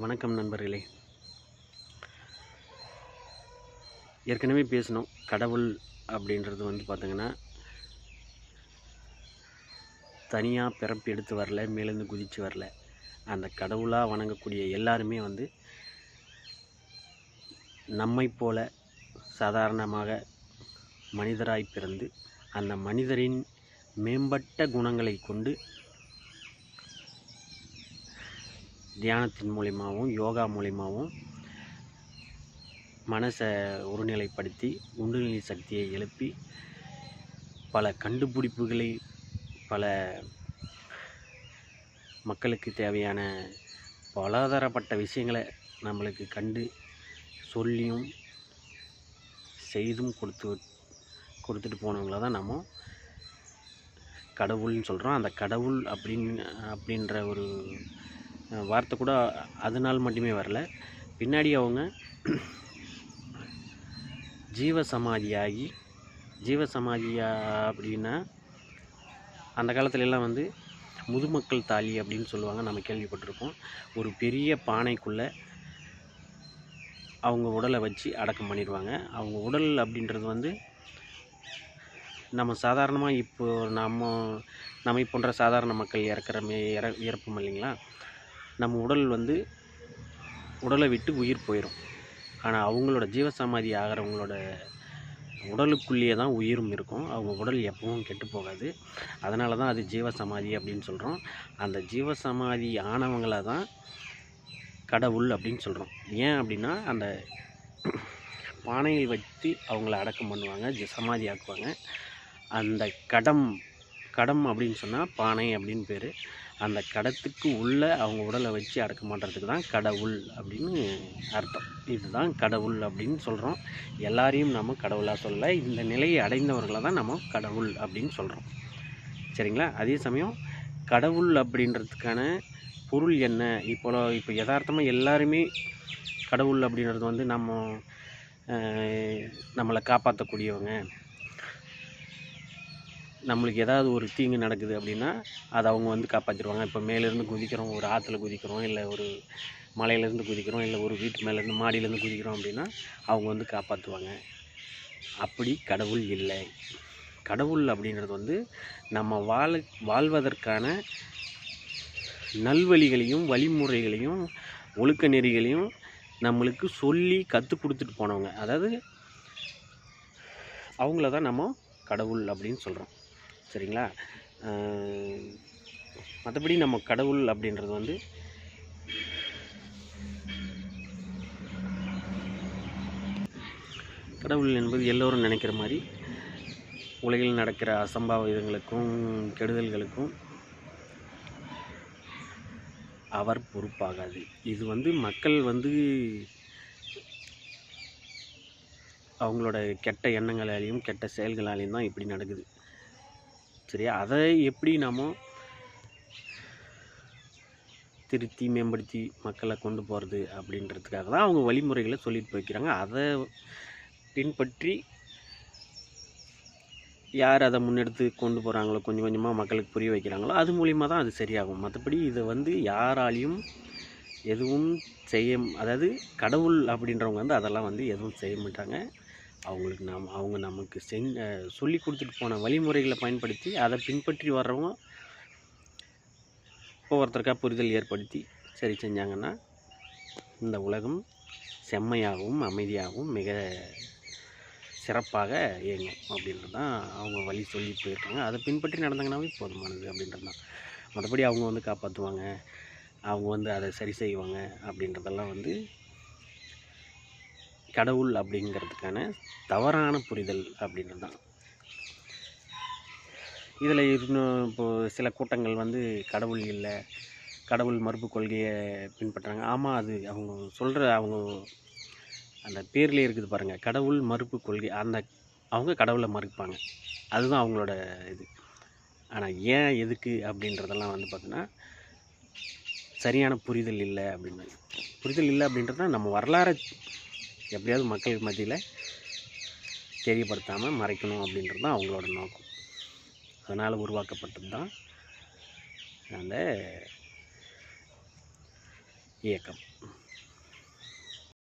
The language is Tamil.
வணக்கம் நண்பர்களே. ஏற்கனவே பேசினோம் கடவுள் அப்படின்றது வந்து பார்த்திங்கன்னா தனியாக பிறப்பு எடுத்து வரல மேலேருந்து குதித்து வரல. அந்த கடவுளாக வணங்கக்கூடிய எல்லாருமே வந்து நம்மைப் போல சாதாரணமாக மனிதராய் பிறந்து அந்த மனிதரின் மேம்பட்ட குணங்களை கொண்டு தியானத்தின் மூலிமாவும் யோகா மூலியமாகவும் மனசை ஒருநிலைப்படுத்தி உண்டுநிலை சக்தியை எழுப்பி பல கண்டுபிடிப்புகளை பல மக்களுக்கு தேவையான பலதரப்பட்ட விஷயங்களை நம்மளுக்கு கண்டு சொல்லியும் செய்தும் கொடுத்து கொடுத்துட்டு போனவங்கள தான் நம்ம கடவுள்னு சொல்கிறோம் அந்த கடவுள் அப்படின்னு அப்படின்ற ஒரு வார்த்தை கூட அதனால் மட்டுமே வரல. பின்னாடி அவங்க ஜீவ சமாதியாகி ஜீவ சமாதியா அப்படின்னா அந்த காலத்துலலாம் வந்து முதுமக்கள் தாலி அப்படின்னு சொல்லுவாங்க நம்ம கேள்விப்பட்டிருப்போம். ஒரு பெரிய பானைக்குள்ளே அவங்க உடலை வச்சு அடக்கம் பண்ணிடுவாங்க. அவங்க உடல் அப்படின்றது வந்து நம்ம சாதாரணமாக இப்போ நம்ம நம்மை போன்ற சாதாரண மக்கள் இறக்குற மே இற இறப்போம் இல்லைங்களா? நம்ம உடல் வந்து உடலை விட்டு உயிர் போயிடும் ஆனால் அவங்களோட ஜீவசமாதி ஆகிறவங்களோட உடலுக்குள்ளேயே தான் உயிரும் இருக்கும். அவங்க உடல் எப்பவும் கெட்டு போகாது. அதனால தான் அது ஜீவசமாதி அப்படின்னு சொல்கிறோம் அந்த ஜீவசமாதி ஆனவங்களை தான் கடவுள் அப்படின்னு சொல்கிறோம் ஏன் அப்படின்னா அந்த பானையில் வச்சு அவங்கள அடக்கம் பண்ணுவாங்க ஜி- சமாதி ஆக்குவாங்க. அந்த கடம் கடம் அப்படின்னு சொன்னால் பானை அப்படின்னு பேர். அந்த கடத்துக்கு உள்ளே அவங்க உடலை வச்சு அடக்க மாட்டுறதுக்கு தான் கடவுள் அப்படின்னு அர்த்தம். இதுதான் கடவுள் அப்படின்னு சொல்கிறோம் எல்லாரையும் நம்ம கடவுளாக சொல்ல இந்த நிலையை அடைந்தவர்களை தான் நம்ம கடவுள் அப்படின்னு சொல்கிறோம் சரிங்களா? அதே சமயம் கடவுள் அப்படின்றதுக்கான பொருள் என்ன? இப்போ இப்போ யதார்த்தமாக எல்லாருமே கடவுள் அப்படின்றது வந்து நம்ம நம்மளை காப்பாற்றக்கூடியவங்க நம்மளுக்கு ஏதாவது ஒரு தீங்கு நடக்குது அப்படின்னா அதை அவங்க வந்து காப்பாற்றிடுவாங்க இப்போ மேலேருந்து குதிக்கிறோம் ஒரு ஆற்றுல குதிக்கிறோம் இல்லை ஒரு மலையிலேருந்து குதிக்கிறோம் இல்லை ஒரு வீட்டு மேலேருந்து மாடியிலேருந்து குதிக்கிறோம் அப்படின்னா அவங்க வந்து காப்பாற்றுவாங்க அப்படி கடவுள் இல்லை. கடவுள் அப்படின்றது வந்து நம்ம வாழ வாழ்வதற்கான நல்வழிகளையும் வழிமுறைகளையும் ஒழுக்க நெறிகளையும் நம்மளுக்கு சொல்லி கற்றுக் கொடுத்துட்டு போனவங்க. அதாவது அவங்கள தான் நம்ம கடவுள் அப்படின்னு சொல்கிறோம் சரிங்களா? மற்றபடி நம்ம கடவுள் அப்படின்றது வந்து கடவுள் என்பது எல்லோரும் நினைக்கிற மாதிரி உலகில் நடக்கிற அசம்பாவிதங்களுக்கும் கெடுதல்களுக்கும் அவர் பொறுப்பாகாது. இது வந்து மக்கள் வந்து அவங்களோட கெட்ட எண்ணங்களாலேயும் கெட்ட செயல்களாலேயும் தான் இப்படி நடக்குது. சரியா அதை எப்படி நாம் திருத்தி மேம்படுத்தி மக்களை கொண்டு போகிறது அப்படின்றதுக்காக தான் அவங்க வழிமுறைகளை சொல்லிட்டு போய்க்கிறாங்க. அதை பின்பற்றி யார் அதை முன்னெடுத்து கொண்டு போகிறாங்களோ கொஞ்சம் கொஞ்சமாக மக்களுக்கு புரிய வைக்கிறாங்களோ அது மூலிமா தான் அது சரியாகும். மற்றபடி இதை வந்து யாராலையும் எதுவும் செய்ய அதாவது கடவுள் அப்படின்றவங்க வந்து அதெல்லாம் வந்து எதுவும் செய்ய மாட்டாங்க. அவங்களுக்கு நாம் அவங்க நமக்கு செஞ் சொல்லி கொடுத்துட்டு போன வழிமுறைகளை பயன்படுத்தி அதை பின்பற்றி வர்றவங்க ஒவ்வொருத்தருக்காக புரிதல் ஏற்படுத்தி சரி செஞ்சாங்கன்னா இந்த உலகம் செம்மையாகவும் அமைதியாகவும் மிக சிறப்பாக இயங்கும் அப்படின்றது தான் அவங்க வழி சொல்லி போயிருக்காங்க. அதை பின்பற்றி நடந்தாங்கன்னாவே போதுமானது அப்படின்றது தான். மற்றபடி அவங்க வந்து காப்பாற்றுவாங்க அவங்க வந்து அதை சரி செய்வாங்க அப்படின்றதெல்லாம் வந்து கடவுள் அப்படிங்கிறதுக்கான தவறான புரிதல் அப்படின்றது தான். இதில் இன்னும் இப்போது சில கூட்டங்கள் வந்து கடவுள் இல்லை கடவுள் மறுப்பு கொள்கையை பின்பற்றுறாங்க. ஆமாம் அது அவங்க சொல்கிற அவங்க அந்த பேர்லேயே இருக்குது பாருங்கள் கடவுள் மறுப்பு கொள்கை அந்த அவங்க கடவுளை மறுப்பாங்க. அதுதான் அவங்களோட இது. ஆனால் ஏன் எதுக்கு அப்படின்றதெல்லாம் வந்து பார்த்தீங்கன்னா சரியான புரிதல் இல்லை அப்படின்னு. புரிதல் இல்லை அப்படின்றத நம்ம வரலாறை எப்படியாவது மக்கள் மத்தியில் தெரியப்படுத்தாமல் மறைக்கணும் அப்படின்றது தான் அவங்களோட நோக்கம். அதனால் உருவாக்கப்பட்டது தான் அந்த இயக்கம்.